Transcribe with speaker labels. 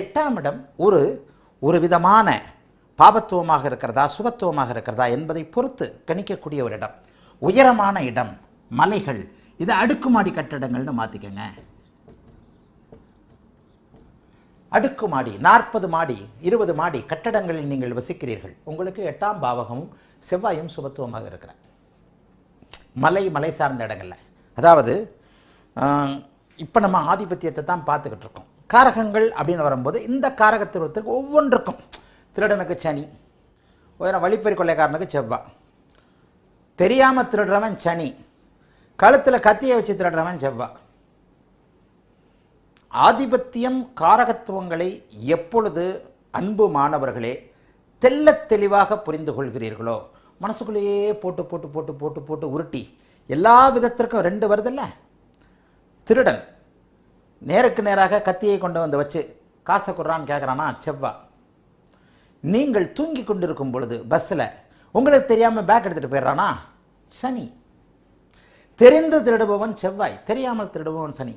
Speaker 1: எட்டாம் இடம் ஒரு ஒரு விதமான பாபத்துவமாக இருக்கிறதா சுபத்துவமாக இருக்கிறதா என்பதை பொறுத்து கணிக்கக்கூடிய ஒரு இடம். உயரமான இடம் மலைகள் இது அடுக்குமாடி கட்டடங்கள்னு மாற்றிக்கங்க அடுக்குமாடி நாற்பது மாடி இருபது மாடி கட்டடங்களில் நீங்கள் வசிக்கிறீர்கள். உங்களுக்கு எட்டாம் பாவகமும் செவ்வாயும் சுபத்துவமாக இருக்கிற. மலை மலை சார்ந்த இடங்களில். அதாவது இப்போ நம்ம ஆதிபத்தியத்தை தான் பார்த்துக்கிட்டு இருக்கோம். காரகங்கள் அப்படின்னு வரும்போது இந்த காரகத்திற்கு ஒவ்வொன்றுக்கும். திருடனுக்கு சனி. உயரம் வழிப்பறி கொள்ளைக்காரனுக்கு செவ்வா. தெரியாமல் திருடுறவன் சனி. கழுத்தில் கத்தியை வச்சு திருடுறவன் செவ்வா. ஆதிபத்தியம் காரகத்துவங்களை எப்பொழுது அன்பு மாணவர்களே தெல்ல தெளிவாக புரிந்து கொள்கிறீர்களோ மனசுக்குள்ளேயே போட்டு போட்டு போட்டு போட்டு போட்டு உருட்டி எல்லா விதத்திற்கும் ரெண்டு வருதுல்ல திருடன். நேருக்கு நேராக கத்தியை கொண்டு வந்து வச்சு காசை கொடுறான்னு கேட்குறானா செவ்வா. நீங்கள் தூங்கி கொண்டிருக்கும் பொழுது பஸ்ஸில் உங்களுக்கு தெரியாமல் பேக் எடுத்துகிட்டு போயிடுறானா? சனி. தெரிந்து திருடுபவன் செவ்வாய் தெரியாமல் திருடுபவன் சனி.